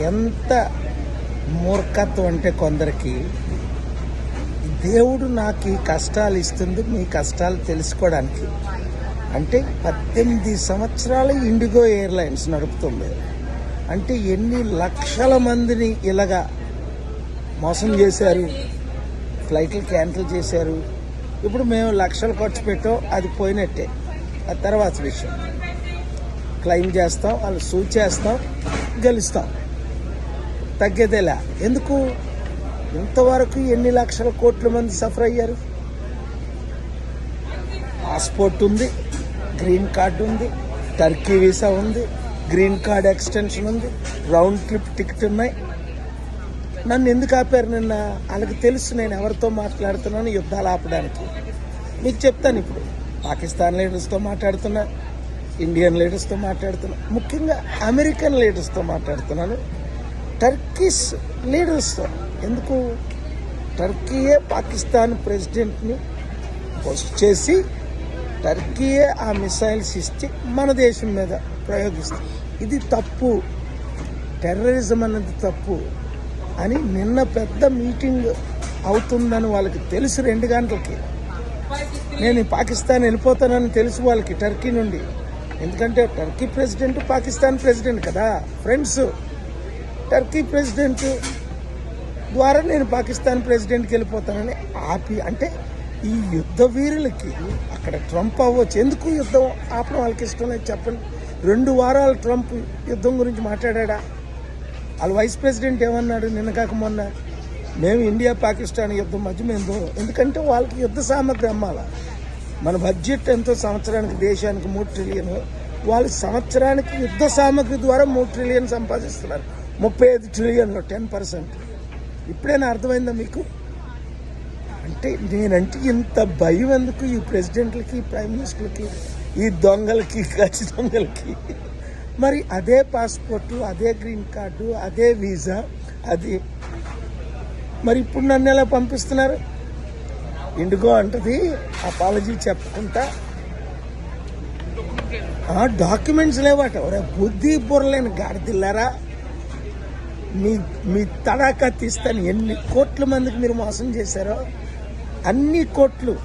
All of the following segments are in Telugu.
ఎంత మూర్ఖత్వం అంటే కొందరికి దేవుడు నాకు ఈ కష్టాలు ఇస్తుంది మీ కష్టాలు తెలుసుకోవడానికి. అంటే పద్దెనిమిది సంవత్సరాలు ఇండిగో ఎయిర్లైన్స్ నడుపుతుంది. అంటే ఎన్ని లక్షల మందిని ఇలాగా మోసం చేశారు ఫ్లైట్లు క్యాన్సిల్ చేశారు. ఇప్పుడు మేము లక్షలు ఖర్చు పెట్టాం అది పోయినట్టే. ఆ తర్వాత విషయం. క్లెయిమ్ చేస్తాం వాళ్ళు సూచ్ చేస్తాం గెలుస్తాం. తగ్గేదేలా? ఎందుకు? ఇంతవరకు ఎన్ని లక్షల కోట్ల మంది సఫర్ అయ్యారు? పాస్పోర్ట్ ఉంది గ్రీన్ కార్డ్ ఉంది టర్కీ వీసా ఉంది గ్రీన్ కార్డ్ ఎక్స్టెన్షన్ ఉంది రౌండ్ ట్రిప్ టికెట్ ఉన్నాయి. నన్ను ఎందుకు ఆపారు నిన్న? వాళ్ళకి తెలుసు నేను ఎవరితో మాట్లాడుతున్నాను యుద్ధాలు ఆపడానికి. మీకు చెప్తాను ఇప్పుడు. పాకిస్తాన్ లీడర్స్తో మాట్లాడుతున్నా ఇండియన్ లీడర్స్తో మాట్లాడుతున్నా ముఖ్యంగా అమెరికన్ లీడర్స్తో మాట్లాడుతున్నాను. టర్కీస్ లీడర్స్తో. ఎందుకు? టర్కీయే పాకిస్తాన్ ప్రెసిడెంట్ని పోస్ట్ చేసి టర్కీయే ఆ మిసైల్స్ ఇచ్చి మన దేశం మీద ప్రయోగిస్తుంది ఇది తప్పు. టెర్రరిజం అన్నది తప్పు అని నిన్న పెద్ద మీటింగ్ అవుతుందని వాళ్ళకి తెలుసు రెండు గంటలకి. నేను పాకిస్తాన్ వెళ్ళిపోతానని తెలుసు వాళ్ళకి టర్కీ నుండి. ఎందుకంటే టర్కీ ప్రెసిడెంట్ పాకిస్తాన్ ప్రెసిడెంట్ కదా ఫ్రెండ్స్. టర్కీ ప్రెసిడెంట్ ద్వారా నేను పాకిస్తాన్ ప్రెసిడెంట్కి వెళ్ళిపోతానని ఆపి అంటే ఈ యుద్ధ వీరులకి అక్కడ ట్రంప్ అవ్వచ్చు. ఎందుకు యుద్ధం ఆపడం వాళ్ళకి ఇష్టం లేదు చెప్పండి. రెండు వారాలు ట్రంప్ యుద్ధం గురించి మాట్లాడా వాళ్ళ వైస్ ప్రెసిడెంట్ ఏమన్నాడు? నిన్న కాక మొన్న మేము ఇండియా పాకిస్తాన్ యుద్ధం మధ్య మేము ఎందుకంటే వాళ్ళకి యుద్ధ సామగ్రి అమ్మాలా. మన బడ్జెట్ ఎంతో సంవత్సరానికి దేశానికి మూడు ట్రిలియన్ వాళ్ళు సంవత్సరానికి యుద్ధ సామగ్రి ద్వారా మూడు ట్రిలియన్ సంపాదిస్తున్నారు. ముప్పై ఐదు ట్రిలియన్లో టెన్ పర్సెంట్ ఇప్పుడైనా అర్థమైందా మీకు? అంటే నేనంటే ఇంత భయం ఎందుకు ఈ ప్రెసిడెంట్లకి ప్రైమ్ మినిస్టర్లకి ఈ దొంగలకి గచ్చి దొంగలకి? మరి అదే పాస్పోర్టు అదే గ్రీన్ కార్డు అదే వీసా అది మరి ఇప్పుడు నన్ను ఎలా పంపిస్తున్నారు? ఇండిగో అంటది అపాలజీ చెప్పుకుంటా డాక్యుమెంట్స్ లేవాట. బుద్ధి బుర్రలేని గాడిదిల్లారా? మీ మీ తడాకా తీస్తాను. ఎన్ని కోట్ల మందికి మీరు మోసం చేశారో అన్ని కోట్లు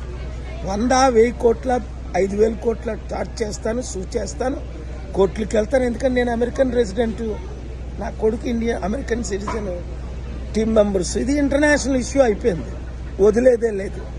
వంద వెయ్యి కోట్ల ఐదు వేల కోట్ల చార్జ్ చేస్తాను సూ చేస్తాను. కోట్లకి వెళ్తాను. ఎందుకంటే నేను అమెరికన్ రెసిడెంట్. నా కొడుకు India American citizen team members. ఇది ఇంటర్నేషనల్ ఇష్యూ అయిపోయింది. వదిలేదే లేదు.